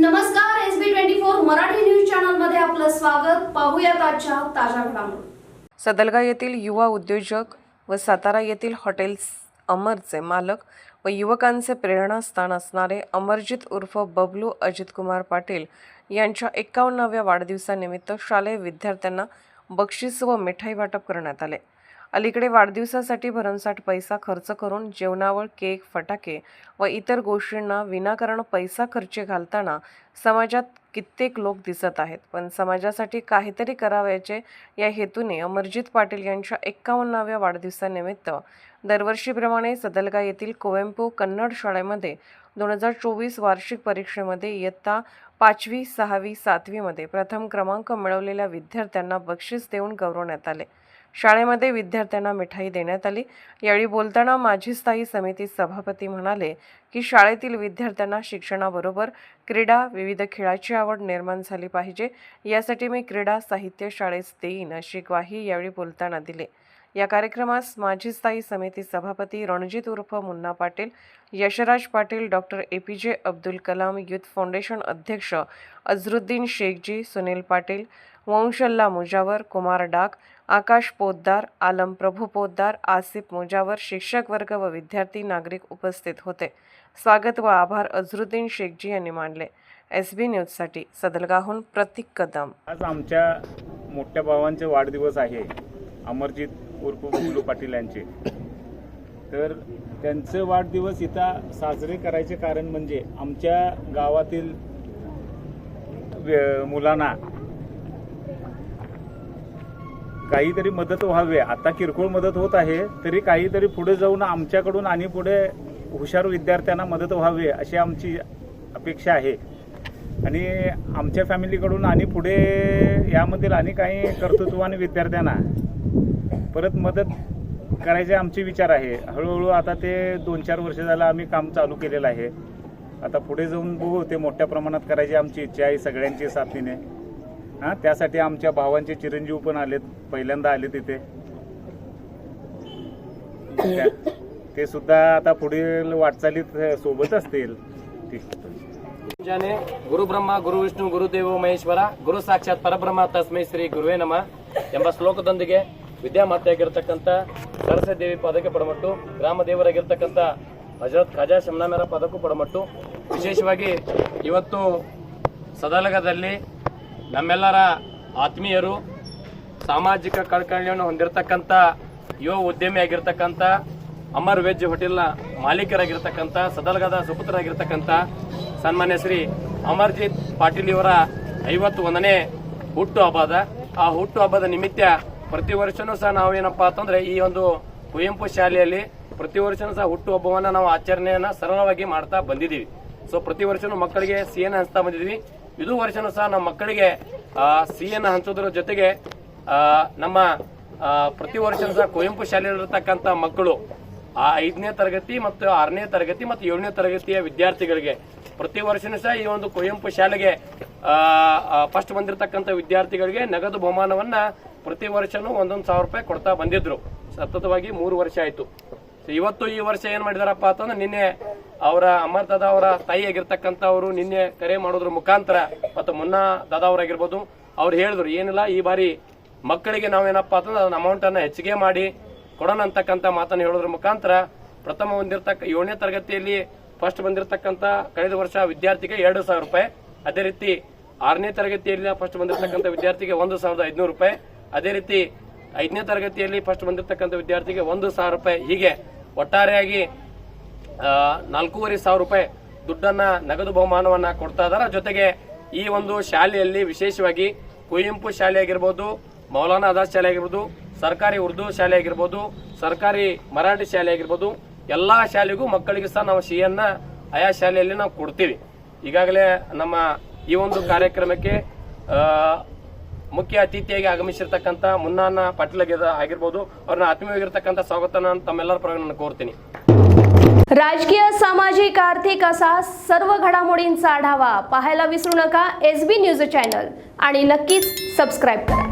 नमस्कार S B twenty four Marathi news चॅनलमध्ये आपलं स्वागत. पाहूयात आजच्या ताज्या घडामोडी. सदलगा येथील युवा उद्योजक व सातारा येथील हॉटेल्स अमरचे मालक व युवकांचे प्रेरणास्थान असणारे अमरजित उर्फ बबलू अजितकुमार पाटील यांच्या एकावन्नाव्या वाढदिवसानिमित्त शालेय विद्यार्थ्यांना बक्षीस व मिठाई वाटप करण्यात आले. अलीकडे वाढदिवसासाठी भरमसाठ पैसा खर्च करून जेवणावर केक फटाके व इतर गोष्टींना विनाकारण पैसा खर्च घालताना समाजात कित्येक लोक दिसत आहेत. पण समाजासाठी काहीतरी करावयाचे या हेतूने अमरजित पाटील यांच्या एक्कावन्नाव्या वाढदिवसानिमित्त दरवर्षीप्रमाणे सदलगा येथील कोवेंपू कन्नड शाळेमध्ये दोन हजार चोवीस वार्षिक परीक्षेमध्ये इयत्ता पाचवी सहावी सातवीमध्ये प्रथम क्रमांक मिळवलेल्या विद्यार्थ्यांना बक्षीस देऊन गौरवण्यात आले. शाळेमध्ये विद्यार्थ्यांना मिठाई देण्यात आली. यावेळी बोलताना माझी स्थायी समिती सभापती म्हणाले की शाळेतील विद्यार्थ्यांना शिक्षणाबरोबर क्रीडा विविध खेळाची आवड निर्माण झाली पाहिजे. यासाठी मी क्रीडा साहित्य शाळेस देईन अशी ग्वाही यावेळी बोलताना दिली. या कार्यक्रमास माजी स्थायी समिती सभापती रणजित उर्फ Munna Patil Yashraj Patil doctor A P J Abdul Kalam youth foundation अध्यक्ष अझरुद्दीन शेखजी सुनील पाटील वंशल्ला मुजावर कुमार डाक आकाश पोद्दार आलम प्रभू पोद्दार आसिफ मुजावर शिक्षक वर्ग व विद्यार्थी नागरिक उपस्थित होते. स्वागत व आभार अझरुद्दीन शेखजी यांनी मानले. एस बी न्यूजसाठी सदलगाहून प्रतीक कदम. आज आमच्या मोठ्या भावांचे वाढदिवस आहे. अमरजित उर्फ बुलू पाटील यांचे. तर त्यांचे वाढदिवस इथं साजरे करायचे कारण म्हणजे आमच्या गावातील मुलांना काहीतरी मदत व्हावी. आता किरकोळ मदत होत आहे तरी काहीतरी पुढे जाऊन आमच्याकडून आणि पुढे हुशार विद्यार्थ्यांना मदत व्हावी अशी आमची अपेक्षा आहे. आणि आमच्या फॅमिलीकडून आणि पुढे यामधील आणि काही कर्तृत्वान विद्यार्थ्यांना परत मदत करायचे आमचे विचार आहे हळूहळू आता ते दोन चार वर्ष झालं आम्ही काम चालू केलेलं आहे आता पुढे जाऊन बघू ते मोठ्या प्रमाणात करायची आमची इच्छा आहे सगळ्यांची साथीने हां त्यासाठी आमच्या भावांचे चिरंजीव पण आलेत पहिल्यांदा आले तिथे त्या- ते सुद्धा आता पुढील वाटचालीत सोबत असतील ठीक ಮುಂಜಾನೆ ಗುರು ಬ್ರಹ್ಮ ಗುರು ವಿಷ್ಣು ಗುರುದೇವ ಮಹೇಶ್ವರ ಗುರು ಸಾಕ್ಷಾತ್ ಪರಬ್ರಹ್ಮ ತಸ್ಮೈ ಶ್ರೀ ಗುರುವೇ ನಮ ಎಂಬ ಶ್ಲೋಕದೊಂದಿಗೆ ವಿದ್ಯಾಮಾತೆಯಾಗಿರ್ತಕ್ಕಂಥ ಸರಸ್ವತಿ ದೇವಿ ಪದಕ್ಕೆ ಪಡಮಟ್ಟು ಗ್ರಾಮ ದೇವರಾಗಿರ್ತಕ್ಕಂಥ ಹಜರತ್ ಖಾಜಾ ಶಮ್ನಾಮೇರ ಪದಕ್ಕೂ ಪಡಮಟ್ಟು. ವಿಶೇಷವಾಗಿ ಇವತ್ತು ಸದಲಗದಲ್ಲಿ ನಮ್ಮೆಲ್ಲರ ಆತ್ಮೀಯರು ಸಾಮಾಜಿಕ ಕಳಕಳಿಯನ್ನು ಹೊಂದಿರತಕ್ಕಂಥ ಯುವ ಉದ್ಯಮಿ ಆಗಿರ್ತಕ್ಕಂಥ ಅಮರ್ ವೆಜ್ ಹೋಟೆಲ್ನ ಮಾಲೀಕರಾಗಿರ್ತಕ್ಕಂಥ, ಸದಲಗದ ಸುಪುತ್ರರಾಗಿರ್ತಕ್ಕಂಥ ಸನ್ಮಾನ್ಯ ಶ್ರೀ ಅಮರ್ಜಿತ್ ಪಾಟೀಲ್ ಇವರ ಐವತ್ತು ಒಂದನೇ ಹುಟ್ಟು ಹಬ್ಬದ, ಆ ಹುಟ್ಟು ಹಬ್ಬದ ನಿಮಿತ್ತ ಪ್ರತಿ ವರ್ಷನೂ ಸಹ ನಾವೇನಪ್ಪ ಅಂತಂದ್ರೆ ಈ ಒಂದು ಕುವೆಂಪು ಶಾಲೆಯಲ್ಲಿ ಪ್ರತಿ ವರ್ಷನೂ ಸಹ ಹುಟ್ಟು ಹಬ್ಬವನ್ನ ನಾವು ಆಚರಣೆಯನ್ನ ಸರಳವಾಗಿ ಮಾಡ್ತಾ ಬಂದಿದ್ದೀವಿ. ಸೊ ಪ್ರತಿ ವರ್ಷನೂ ಮಕ್ಕಳಿಗೆ ಸಿಹಿಯನ್ನು ಹಂಚ್ತಾ ಬಂದಿದ್ದೀವಿ. ಇದು ವರ್ಷನೂ ಸಹ ನಮ್ಮ ಮಕ್ಕಳಿಗೆ ಸಿಎನ್ ಹಂಚೋದ್ರ ಜೊತೆಗೆ ನಮ್ಮ ಪ್ರತಿ ವರ್ಷನೂ ಸಹ ಕುವೆಂಪು ಶಾಲೆಯಲ್ಲಿರ್ತಕ್ಕಂಥ ಮಕ್ಕಳು, ಆ ಐದನೇ ತರಗತಿ ಮತ್ತು ಆರನೇ ತರಗತಿ ಮತ್ತು ಏಳನೇ ತರಗತಿಯ ವಿದ್ಯಾರ್ಥಿಗಳಿಗೆ, ಪ್ರತಿ ವರ್ಷನೂ ಸಹ ಈ ಒಂದು ಕುವೆಂಪು ಶಾಲೆಗೆ ಫಸ್ಟ್ ಬಂದಿರತಕ್ಕಂಥ ವಿದ್ಯಾರ್ಥಿಗಳಿಗೆ ನಗದು ಬಹುಮಾನವನ್ನ ಪ್ರತಿ ವರ್ಷನೂ ಒಂದೊಂದು ಸಾವಿರ ರೂಪಾಯಿ ಕೊಡ್ತಾ ಬಂದಿದ್ರು. ಸತತವಾಗಿ ಮೂರು ವರ್ಷ ಆಯ್ತು. ಇವತ್ತು ಈ ವರ್ಷ ಏನ್ ಮಾಡಿದಾರಪ್ಪ ಅಂತಂದ್ರೆ ನಿನ್ನೆ ಅವರ ಅಮರ್ ದಾದಾ ಅವರ ತಾಯಿ ಆಗಿರ್ತಕ್ಕಂತ ಅವರು ನಿನ್ನೆ ಕರೆ ಮಾಡೋದ್ರ ಮುಖಾಂತರ ಮತ್ತು ಮುನ್ನಾ ದಾದಾ ಅವರಾಗಿರ್ಬೋದು, ಅವ್ರು ಹೇಳಿದ್ರು, ಏನಿಲ್ಲ, ಈ ಬಾರಿ ಮಕ್ಕಳಿಗೆ ನಾವೇನಪ್ಪ ಅಂತಂದ್ರೆ ಅದನ್ನ ಅಮೌಂಟ್ ಅನ್ನ ಹೆಚ್ಚಿಗೆ ಮಾಡಿ ಕೊಡೋಣ ಅಂತಕ್ಕಂಥ ಮಾತನ್ನು ಹೇಳೋದ್ರ ಮುಖಾಂತರ ಪ್ರಥಮ ಹೊಂದಿರತಕ್ಕ ಏಳನೇ ತರಗತಿಯಲ್ಲಿ ಫಸ್ಟ್ ಬಂದಿರತಕ್ಕಂತ ಕಳೆದ ವರ್ಷ ವಿದ್ಯಾರ್ಥಿಗೆ ಎರಡು ಸಾವಿರ ರೂಪಾಯಿ. ಅದೇ ರೀತಿ ಆರನೇ ತರಗತಿಯಲ್ಲಿ ಫಸ್ಟ್ ಬಂದಿರತಕ್ಕಂತ ವಿದ್ಯಾರ್ಥಿಗೆ ಒಂದು ಸಾವಿರದ ಐದುನೂರು ರೂಪಾಯಿ. ಅದೇ ರೀತಿ ಐದನೇ ತರಗತಿಯಲ್ಲಿ ಫಸ್ಟ್ ಬಂದಿರತಕ್ಕಂಥ ವಿದ್ಯಾರ್ಥಿಗೆ ಒಂದು ಸಾವಿರ ರೂಪಾಯಿ. ಹೀಗೆ ಒಟ್ಟಾರೆಯಾಗಿ ನಾಲ್ಕೂವರೆ ಸಾವಿರ ರೂಪಾಯಿ ದುಡ್ಡನ್ನ, ನಗದು ಬಹುಮಾನವನ್ನ ಕೊಡ್ತಾ ಇದ್ದಾರೆ ಜೊತೆಗೆ ಈ ಒಂದು ಶಾಲೆಯಲ್ಲಿ ವಿಶೇಷವಾಗಿ ಕುವೆಂಪು ಶಾಲೆ ಆಗಿರ್ಬೋದು, ಮೌಲಾನಾ ಅದಾಸ್ ಶಾಲೆ ಆಗಿರ್ಬೋದು, ಸರ್ಕಾರಿ ಉರ್ದು ಶಾಲೆ ಆಗಿರ್ಬೋದು, ಸರ್ಕಾರಿ ಮರಾಠಿ ಶಾಲೆ ಆಗಿರ್ಬೋದು, ಎಲ್ಲಾ ಶಾಲೆಗೂ ಮಕ್ಕಳಿಗೆ ಸಹ ನಾವು ಸಿಹಿಯನ್ನ, ಆಯಾ ಶಾಲೆಯಲ್ಲಿ ನಾವು ಕೊಡ್ತೀವಿ. ಈಗಾಗಲೇ ನಮ್ಮ ಈ ಒಂದು ಕಾರ್ಯಕ್ರಮಕ್ಕೆ ಮುಖ್ಯ ಅತಿಥಿಯಾಗಿ ಆಗಮಿಸಿರ್ತಕ್ಕಂಥ ಮುನ್ನಾನ ಪಾಟೀಲ್ ಆಗಿರ- ಆಗಿರ್ಬೋದು ಅವ್ರನ್ನ ಆತ್ಮೀಯವಾಗಿರ್ತಕ್ಕಂಥ ಸ್ವಾಗತನ ತಮ್ಮೆಲ್ಲರ ಪರವಾಗಿ ನಾನು ಕೋರ್ತೀನಿ राजकीय सामाजिक आर्थिक असा सर्व घडामोडींचा आढावा पाहायला विसरू नका एस बी न्यूज चॅनल आणि नक्कीच सबस्क्राईब करा